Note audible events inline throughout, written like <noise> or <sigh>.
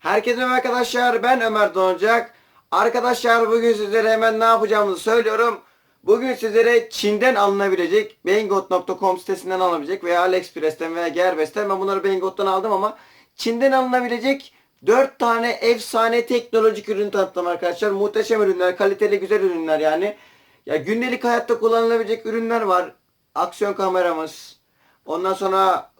Herkese merhaba arkadaşlar ben Ömer Doncak. Arkadaşlar bugün sizlere hemen ne yapacağımızı söylüyorum. Bugün sizlere Çin'den alınabilecek Banggood.com sitesinden alınabilecek veya AliExpress'ten veya Gearbest'ten ben bunları Banggood'dan aldım ama Çin'den alınabilecek 4 tane efsane teknolojik ürün tanıttım arkadaşlar. Muhteşem ürünler, kaliteli güzel ürünler yani. Ya gündelik hayatta kullanılabilecek ürünler var. Aksiyon kameramız. Ondan sonra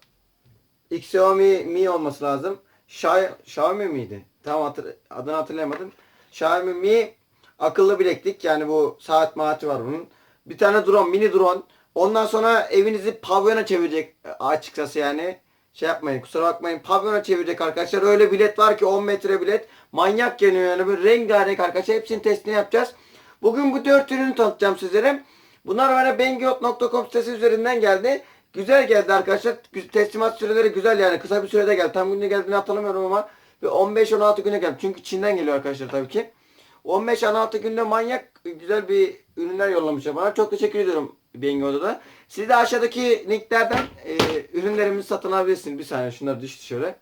Xiaomi Mi olması lazım. Xiaomi, Xiaomi miydi? Tam hatır, adını hatırlayamadım. Xiaomi Mi akıllı bileklik yani bu saat maati var bunun. Bir tane drone, mini drone. Ondan sonra evinizi pavyona çevirecek e, açıkçası yani. Şey yapmayın kusura bakmayın pavyona çevirecek arkadaşlar. Öyle bilet var ki 10 metre bilet. Manyak geliyor yani böyle rengarenk arkadaşlar. Hepsinin testini yapacağız. Bugün bu dört ürünü tanıtacağım sizlere. Bunlar bana Banggood.com sitesi üzerinden geldi. Güzel geldi arkadaşlar. Teslimat süreleri güzel yani. Kısa bir sürede geldi. Tam günde geldiğini hatırlamıyorum ama bir 15-16 güne geldi. Çünkü Çin'den geliyor arkadaşlar tabii ki. 15-16 günde manyak güzel bir ürünler yollamışlar bana. Çok teşekkür ediyorum Banggood'a da. Siz de aşağıdaki linklerden e, ürünlerimizi satın alabilirsiniz. Bir saniye şunları düştü şöyle.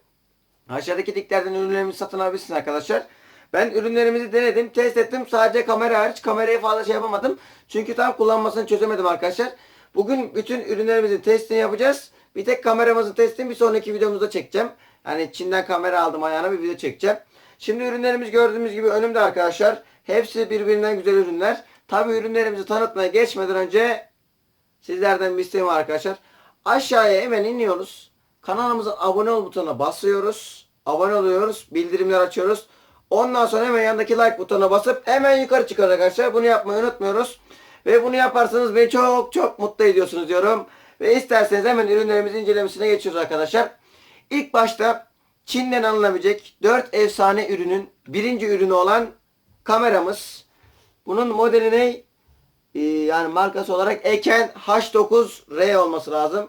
Aşağıdaki linklerden ürünlerimizi satın alabilirsiniz arkadaşlar. Ben ürünlerimizi denedim, test ettim. Sadece kamera hariç kamerayı fazla şey yapamadım. Çünkü tam kullanmasını çözemedim arkadaşlar. Bugün bütün ürünlerimizin testini yapacağız. Bir tek kameramızın testini bir sonraki videomuzda çekeceğim. Yani Çin'den kamera aldım ayağına bir video çekeceğim. Şimdi ürünlerimiz gördüğümüz gibi önümde arkadaşlar. Hepsi birbirinden güzel ürünler. Tabi ürünlerimizi tanıtmaya geçmeden önce Sizlerden bir isteğim var arkadaşlar. Aşağıya hemen iniyoruz. Kanalımıza abone ol butonuna basıyoruz. Abone oluyoruz. Bildirimler açıyoruz. Ondan sonra hemen yanındaki like butonuna basıp hemen yukarı çıkıyoruz arkadaşlar. Bunu yapmayı unutmuyoruz. Ve bunu yaparsanız beni çok çok mutlu ediyorsunuz diyorum. Ve isterseniz hemen ürünlerimizin incelemesine geçiyoruz arkadaşlar. İlk başta Çin'den alınabilecek 4 efsane ürünün birinci ürünü olan kameramız. Bunun modeli ne? Ee, yani markası olarak Eken H9R olması lazım.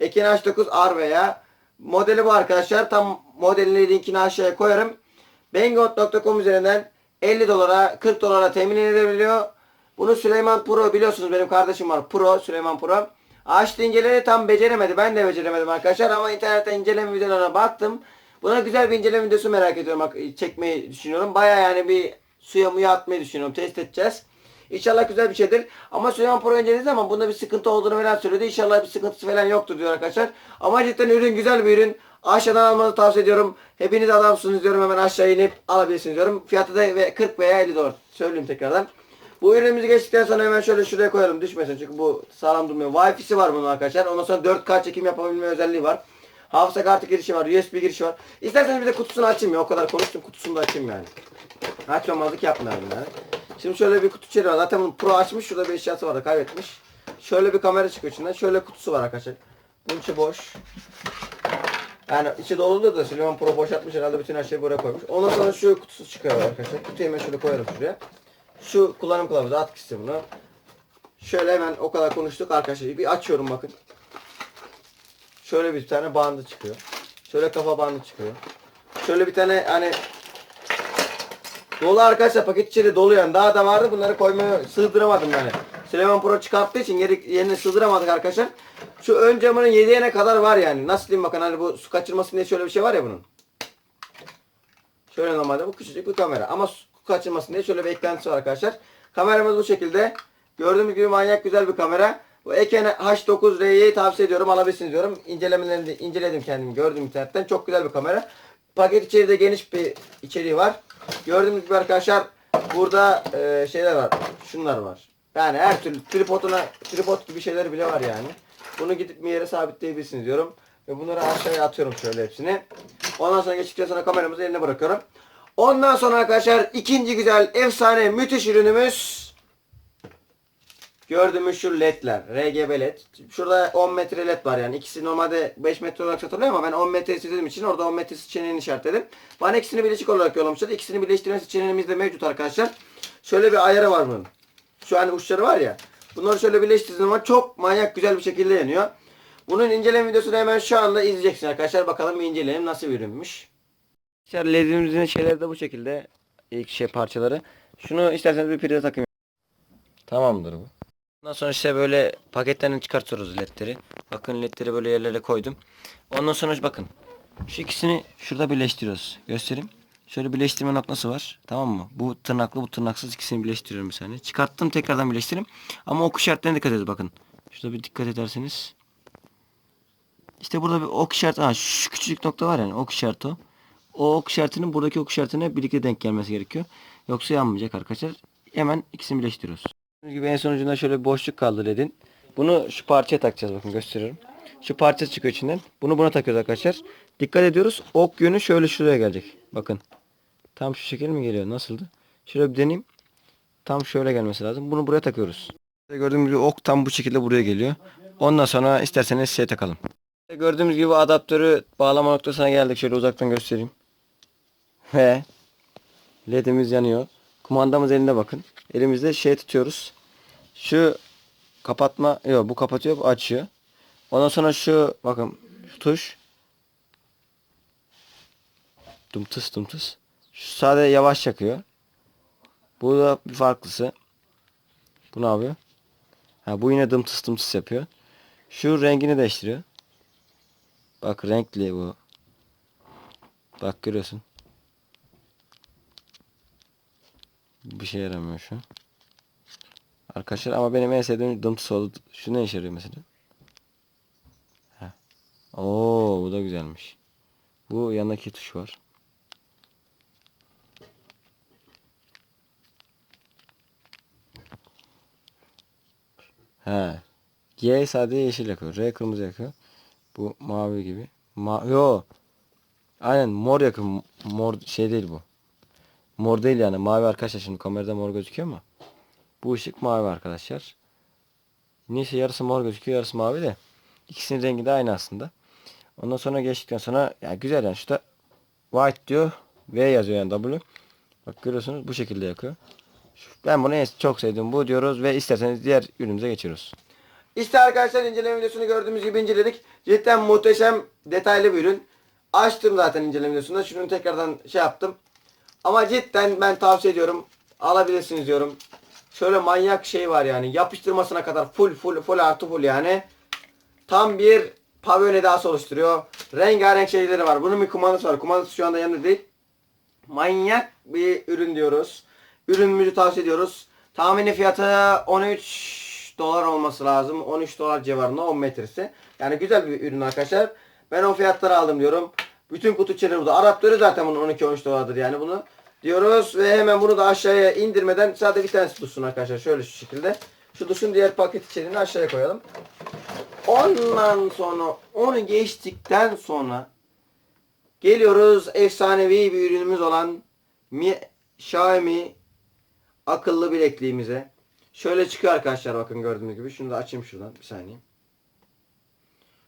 Eken H9R veya modeli bu arkadaşlar. Tam modelini linkini aşağıya koyarım. Banggood.com üzerinden 50 dolara 40 dolara temin edilebiliyor. Bunu Süleyman Pro biliyorsunuz benim kardeşim var. Pro Süleyman Pro. Açtı incelemeyi tam beceremedi. Ben de beceremedim arkadaşlar ama internetten inceleme videolarına baktım. Buna güzel bir inceleme videosu merak ediyorum. Çekmeyi düşünüyorum. Baya yani bir suya muya atmayı düşünüyorum. Test edeceğiz. İnşallah güzel bir şeydir. Ama Süleyman Pro incelediği zaman bunda bir sıkıntı olduğunu falan söyledi. İnşallah bir sıkıntısı falan yoktur diyor arkadaşlar. Ama cidden ürün güzel bir ürün. Aşağıdan almanızı tavsiye ediyorum. Hepiniz adamsınız diyorum. Hemen aşağı inip alabilirsiniz diyorum. Fiyatı da ve 40 veya 50 dolar. Söyleyeyim tekrardan. Bu ürünümüzü geçtikten sonra hemen şöyle şuraya koyalım düşmesin çünkü bu sağlam durmuyor. Wi-Fi'si var bunun arkadaşlar. Ondan sonra 4K çekim yapabilme özelliği var. Hafıza kartı girişi var, USB girişi var. İsterseniz bir de kutusunu açayım ya. O kadar konuştum kutusunu da açayım yani. Açmamazlık yapmayalım yani. Şimdi şöyle bir kutu içeri var. Zaten bunu Pro açmış. Şurada bir eşyası vardı kaybetmiş. Şöyle bir kamera çıkıyor içinden. Şöyle kutusu var arkadaşlar. Bunun içi boş. Yani içi doludur da Süleyman Pro boşaltmış herhalde bütün her şeyi buraya koymuş. Ondan sonra şu kutusu çıkıyor arkadaşlar. Kutuyu hemen şöyle koyarım şuraya. Şu kullanım kılavuzu at bunu. Şöyle hemen o kadar konuştuk arkadaşlar. Bir açıyorum bakın. Şöyle bir tane bandı çıkıyor. Şöyle kafa bandı çıkıyor. Şöyle bir tane hani Dolu arkadaşlar paket içeri dolu yani. Daha da vardı bunları koymaya sığdıramadım yani. Süleyman Pro çıkarttığı için yeri, yerine sığdıramadık arkadaşlar. Şu ön camının yedeğine kadar var yani. Nasıl diyeyim bakın hani bu su kaçırmasın diye şöyle bir şey var ya bunun. Şöyle normalde bu küçücük bir kamera ama su kaçırmasın diye şöyle bir eklentisi var arkadaşlar. Kameramız bu şekilde. Gördüğünüz gibi manyak güzel bir kamera. Bu Eken H9R'yi tavsiye ediyorum alabilirsiniz diyorum. İncelemelerini inceledim kendim gördüm internetten. Çok güzel bir kamera. Paket içeride geniş bir içeriği var. Gördüğünüz gibi arkadaşlar burada e, şeyler var. Şunlar var. Yani her türlü tripoduna tripod gibi şeyler bile var yani. Bunu gidip bir yere sabitleyebilirsiniz diyorum. Ve bunları aşağıya atıyorum şöyle hepsini. Ondan sonra geçtikten sonra kameramızı eline bırakıyorum. Ondan sonra arkadaşlar ikinci güzel efsane müthiş ürünümüz Gördüğümüz şu ledler. RGB led. Şurada 10 metre led var yani. İkisi normalde 5 metre olarak satılıyor ama ben 10 metre istediğim için orada 10 metre seçeneğini işaretledim. Bana ikisini birleşik olarak yollamışlar. İkisini birleştirme seçeneğimiz de mevcut arkadaşlar. Şöyle bir ayarı var bunun. Şu an uçları var ya. Bunları şöyle birleştirdiğiniz zaman çok manyak güzel bir şekilde yanıyor. Bunun inceleme videosunu hemen şu anda izleyeceksiniz arkadaşlar. Bakalım bir inceleyelim nasıl bir ürünmüş. Arkadaşlar ledimizin şeyleri de bu şekilde. İlk şey parçaları. Şunu isterseniz bir prize takayım. Tamamdır bu. Ondan sonra işte böyle paketten çıkartıyoruz ledleri. Bakın ledleri böyle yerlere koydum. Ondan sonra bakın. Şu ikisini şurada birleştiriyoruz. Göstereyim. Şöyle birleştirme noktası var. Tamam mı? Bu tırnaklı bu tırnaksız ikisini birleştiriyorum bir saniye. Çıkarttım tekrardan birleştireyim. Ama ok işaretlerine dikkat edin bakın. Şurada bir dikkat ederseniz. İşte burada bir ok işareti. Ha, şu küçücük nokta var yani ok işareti o. O ok işaretinin buradaki ok işaretine birlikte denk gelmesi gerekiyor. Yoksa yanmayacak arkadaşlar. Hemen ikisini birleştiriyoruz. Gördüğünüz gibi en sonucunda şöyle bir boşluk kaldı ledin. Bunu şu parçaya takacağız bakın gösteriyorum. Şu parça çıkıyor içinden. Bunu buna takıyoruz arkadaşlar. Dikkat ediyoruz. Ok yönü şöyle şuraya gelecek. Bakın. Tam şu şekil mi geliyor? Nasıldı? Şöyle bir deneyeyim. Tam şöyle gelmesi lazım. Bunu buraya takıyoruz. Gördüğümüz gibi ok tam bu şekilde buraya geliyor. Ondan sonra isterseniz şey takalım. Gördüğümüz gibi adaptörü bağlama noktasına geldik. Şöyle uzaktan göstereyim. Ve ledimiz yanıyor. Kumandamız elinde bakın. Elimizde şey tutuyoruz. Şu kapatma yok bu kapatıyor bu açıyor. Ondan sonra şu bakın şu tuş Dımtıs dımtıs. Şu sade yavaş yakıyor. Bu da bir farklısı. Bu ne yapıyor? Ha bu yine dımtıs dımtıs yapıyor. Şu rengini değiştiriyor. Bak renkli bu. Bak görüyorsun. Bir şey yaramıyor şu. Arkadaşlar ama benim en sevdiğim dımtıs oldu. Şu ne işe yarıyor mesela? Heh. Oo bu da güzelmiş. Bu yanındaki tuş var. He. G sadece yeşil yakıyor. R kırmızı yakıyor. Bu mavi gibi. Ma Yo. Aynen mor yakıyor. Mor şey değil bu. Mor değil yani. Mavi arkadaşlar şimdi kamerada mor gözüküyor mu? Bu ışık mavi arkadaşlar. Neyse yarısı mor gözüküyor yarısı mavi de. İkisinin rengi de aynı aslında. Ondan sonra geçtikten sonra ya güzel yani şurada white diyor. V yazıyor yani W. Bak görüyorsunuz bu şekilde yakıyor. Ben bunu en çok sevdiğim bu diyoruz ve isterseniz diğer ürünümüze geçiyoruz. İşte arkadaşlar inceleme videosunu gördüğümüz gibi inceledik. Cidden muhteşem detaylı bir ürün. Açtım zaten inceleme videosunda. Şunu tekrardan şey yaptım. Ama cidden ben tavsiye ediyorum. Alabilirsiniz diyorum. Şöyle manyak şey var yani. Yapıştırmasına kadar full full full artı full yani. Tam bir pavyon edası oluşturuyor. Rengarenk şeyleri var. Bunun bir kumandası var. Kumandası şu anda yanında değil. Manyak bir ürün diyoruz. Ürünümüzü tavsiye ediyoruz. Tahmini fiyatı 13 dolar olması lazım. 13 dolar civarında 10 metresi. Yani güzel bir ürün arkadaşlar. Ben o fiyatları aldım diyorum. Bütün kutu içeriği burada. Arapları zaten bunun 12-13 dolardır yani bunu. Diyoruz ve hemen bunu da aşağıya indirmeden sadece bir tanesi dursun arkadaşlar. Şöyle şu şekilde. Şu dursun diğer paket içeriğini aşağıya koyalım. Ondan sonra onu geçtikten sonra geliyoruz efsanevi bir ürünümüz olan Mi Xiaomi akıllı bilekliğimize. Şöyle çıkıyor arkadaşlar bakın gördüğünüz gibi. Şunu da açayım şuradan bir saniye.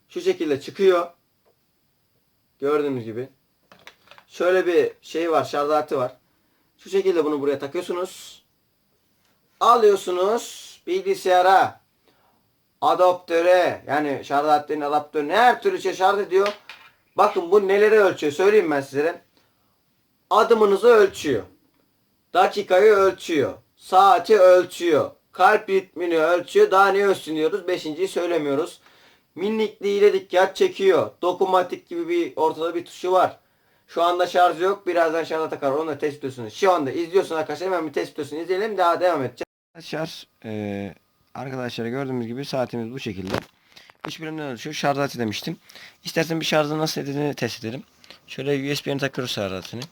Şu şekilde çıkıyor. Gördüğünüz gibi. Şöyle bir şey var, şarj aleti var. Şu şekilde bunu buraya takıyorsunuz. Alıyorsunuz bilgisayara, adaptöre yani şarj aletlerinin adaptörüne her türlü şey şarj ediyor. Bakın bu neleri ölçüyor söyleyeyim ben size. Adımınızı ölçüyor. Dakikayı ölçüyor. Saati ölçüyor. Kalp ritmini ölçüyor. Daha ne ölçsün diyoruz. Beşinciyi söylemiyoruz. Minikliğiyle dikkat çekiyor. Dokunmatik gibi bir ortada bir tuşu var. Şu anda şarj yok. Birazdan şarja takar. Onu da test ediyorsunuz. Şu anda izliyorsun arkadaşlar. Hemen bir test ediyorsun. İzleyelim. Daha devam edeceğiz. Arkadaşlar eee arkadaşlar gördüğümüz gibi saatimiz bu şekilde. Üç bölümden oluşuyor. Şarj aleti demiştim. İstersen bir şarjı nasıl edildiğini test edelim. Şöyle USB'ni takıyoruz şarj aletini.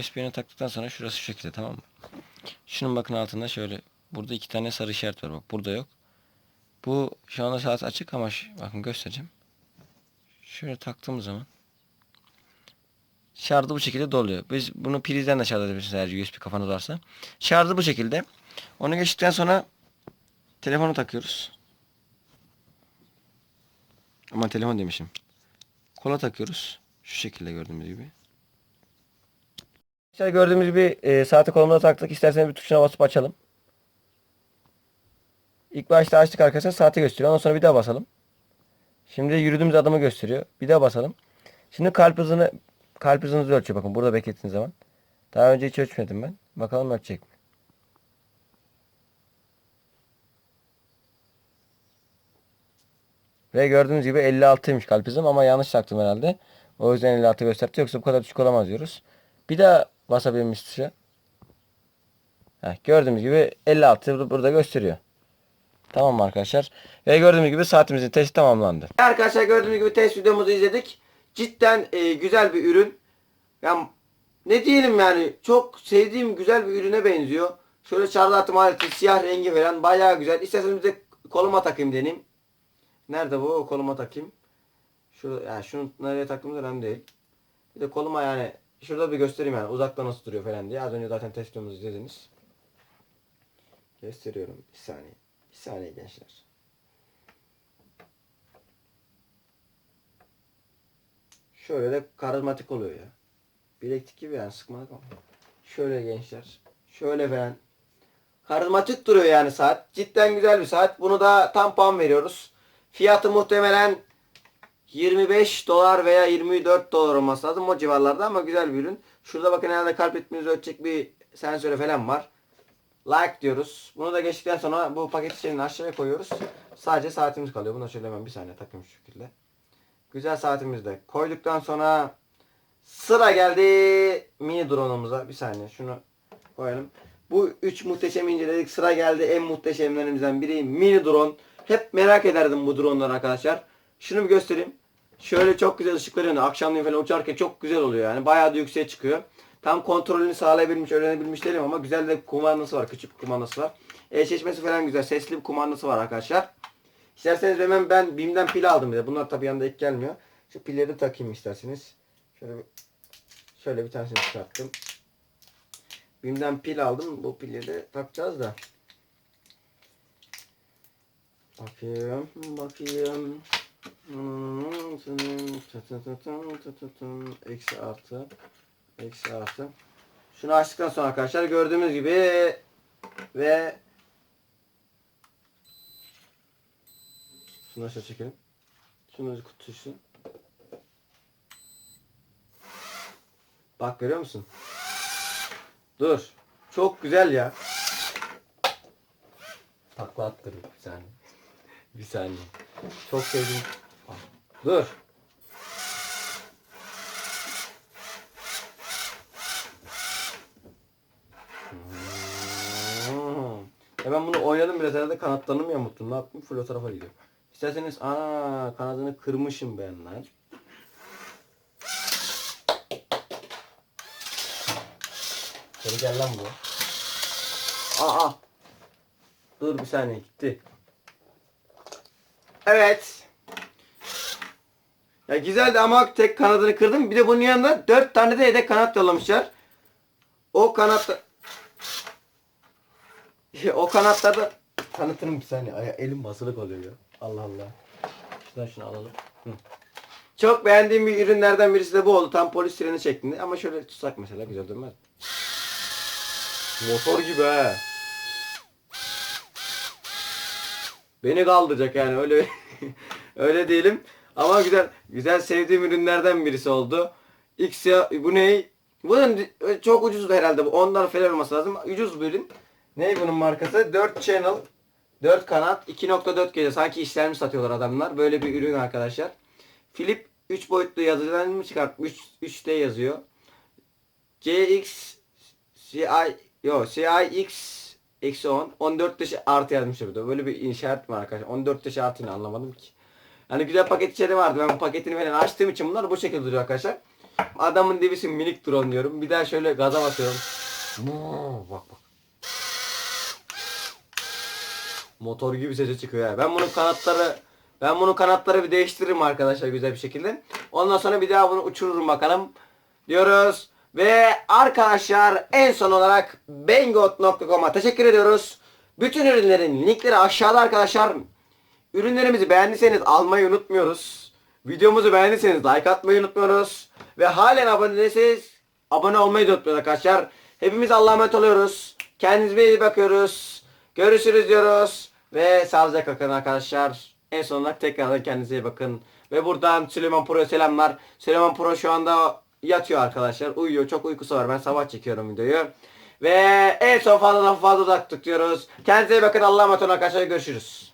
USB'ni taktıktan sonra şurası şu şekilde tamam mı? Şunun bakın altında şöyle burada iki tane sarı işaret var bak burada yok. Bu şu anda saat açık ama bakın göstereceğim. Şöyle taktığımız zaman şarjı bu şekilde doluyor. Biz bunu prizden de şarj edebilirsiniz eğer USB kafanız varsa. Şarjı bu şekilde. Onu geçtikten sonra telefonu takıyoruz. Aman telefon demişim. Kola takıyoruz. Şu şekilde gördüğümüz gibi. Gördüğümüz gibi e, saati kolumuza taktık. İsterseniz bir tuşuna basıp açalım. İlk başta açtık arkadaşlar saati gösteriyor. Ondan sonra bir daha basalım. Şimdi yürüdüğümüz adımı gösteriyor. Bir daha basalım. Şimdi kalp hızını kalp hızınızı ölçüyor. Bakın burada beklettiğiniz zaman. Daha önce hiç ölçmedim ben. Bakalım ölçecek mi? Ve gördüğünüz gibi 56'ymış kalp hızım ama yanlış taktım herhalde. O yüzden 56 gösterdi. Yoksa bu kadar düşük olamaz diyoruz. Bir daha basabilmiş tuşa. Heh, gördüğümüz gibi 56 bu- burada gösteriyor. Tamam arkadaşlar? Ve gördüğümüz gibi saatimizin testi tamamlandı. Arkadaşlar gördüğünüz gibi test videomuzu izledik. Cidden e, güzel bir ürün. Yani ne diyelim yani çok sevdiğim güzel bir ürüne benziyor. Şöyle çarlatım aleti siyah rengi veren bayağı güzel. İsterseniz de koluma takayım deneyim. Nerede bu? Koluma takayım. Şurada yani şunu nereye taktığımız önemli değil. Bir de koluma yani şurada bir göstereyim yani uzakta nasıl duruyor falan diye. Az önce zaten test videomuzu izlediniz. Gösteriyorum. Bir saniye. Bir saniye gençler. Şöyle de karizmatik oluyor ya. Bileklik gibi yani sıkmalık ama. Şöyle gençler. Şöyle falan. Karizmatik duruyor yani saat. Cidden güzel bir saat. Bunu da tam puan veriyoruz. Fiyatı muhtemelen 25 dolar veya 24 dolar olması lazım o civarlarda ama güzel bir ürün. Şurada bakın herhalde kalp ritminizi ölçecek bir sensörü falan var. Like diyoruz. Bunu da geçtikten sonra bu paket içeriğini aşağıya koyuyoruz. Sadece saatimiz kalıyor. Bunu şöyle hemen bir saniye takayım şu şekilde. Güzel saatimizi de koyduktan sonra sıra geldi mini drone'umuza. Bir saniye şunu koyalım. Bu üç muhteşem inceledik. Sıra geldi en muhteşemlerimizden biri mini drone. Hep merak ederdim bu drone'ları arkadaşlar. Şunu bir göstereyim. Şöyle çok güzel ışıkları yanıyor. Akşamleyin falan uçarken çok güzel oluyor yani. Bayağı da yükseğe çıkıyor. Tam kontrolünü sağlayabilmiş, öğrenebilmiş değilim ama güzel de kumandası var. Küçük kumandası var. Eşleşmesi falan güzel. Sesli bir kumandası var arkadaşlar. İsterseniz hemen ben BİM'den pil aldım bir de. Bunlar tabii yanında ek gelmiyor. Şu pilleri de takayım isterseniz. Şöyle bir, şöyle bir tanesini çıkarttım. BİM'den pil aldım. Bu pilleri de takacağız da. Bakayım, bakayım. Eksi artı. Eksi artı. Şunu açtıktan sonra arkadaşlar gördüğümüz gibi ve şunu aşağı çekelim. Şunu kutusu. Bak görüyor musun? Dur. Çok güzel ya. Takla attırır bir saniye. <laughs> bir saniye. Çok sevdim. Dur. Ya ben bunu oynadım biraz herhalde kanatlarını mı yamulttum ne yaptım full o tarafa gidiyor. İsterseniz aa kanadını kırmışım ben lan. Geri gel lan bu. Aa. Dur bir saniye gitti. Evet. Ya güzeldi ama tek kanadını kırdım. Bir de bunun yanında dört tane de yedek kanat yollamışlar. O kanat o kanatlarda kanatının bir saniye Ay, elim basılı oluyor ya. Allah Allah. Şuradan şunu alalım. Hı. Çok beğendiğim bir ürünlerden birisi de bu oldu. Tam polis sireni şeklinde. Ama şöyle tutsak mesela güzel durmaz. mı? Motor gibi ha. Beni kaldıracak yani öyle <laughs> öyle diyelim. Ama güzel güzel sevdiğim ürünlerden birisi oldu. X bu ne? Bunun çok ucuz herhalde bu. Ondan falan olması lazım. Ucuz bir ürün. Ne bunun markası? 4 channel 4 kanat 2.4 gece sanki işlerimi satıyorlar adamlar. Böyle bir ürün arkadaşlar. Philip 3 boyutlu yazıcıdan mı çıkartmış? 3D yazıyor. CX CI yo CIX eksi 10 14 dışı artı yazmışlar burada. Böyle bir inşaat var arkadaşlar. 14 dışı artı anlamadım ki. Yani güzel paket içeri vardı. Ben bu paketini falan açtığım için bunlar bu şekilde duruyor arkadaşlar. Adamın dibisi minik drone diyorum. Bir daha şöyle gaza basıyorum. Bak bak. Motor gibi sesi çıkıyor ya. Ben bunun kanatları ben bunun kanatları bir değiştiririm arkadaşlar güzel bir şekilde. Ondan sonra bir daha bunu uçururum bakalım. Diyoruz. Ve arkadaşlar en son olarak Bengot.com'a teşekkür ediyoruz. Bütün ürünlerin linkleri aşağıda arkadaşlar. Ürünlerimizi beğendiyseniz almayı unutmuyoruz. Videomuzu beğendiyseniz like atmayı unutmuyoruz. Ve halen abone değilseniz abone olmayı unutmayın arkadaşlar. Hepimiz Allah'a emanet oluyoruz. Kendinize iyi bakıyoruz. Görüşürüz diyoruz. Ve sağlıcakla kalın arkadaşlar. En son olarak tekrardan kendinize iyi bakın. Ve buradan Süleyman Pro'ya selamlar. Süleyman Pro şu anda yatıyor arkadaşlar. Uyuyor. Çok uykusu var. Ben sabah çekiyorum videoyu. Ve en son fazla fazla uzak tutuyoruz. Kendinize iyi bakın. Allah'a emanet olun arkadaşlar. Görüşürüz.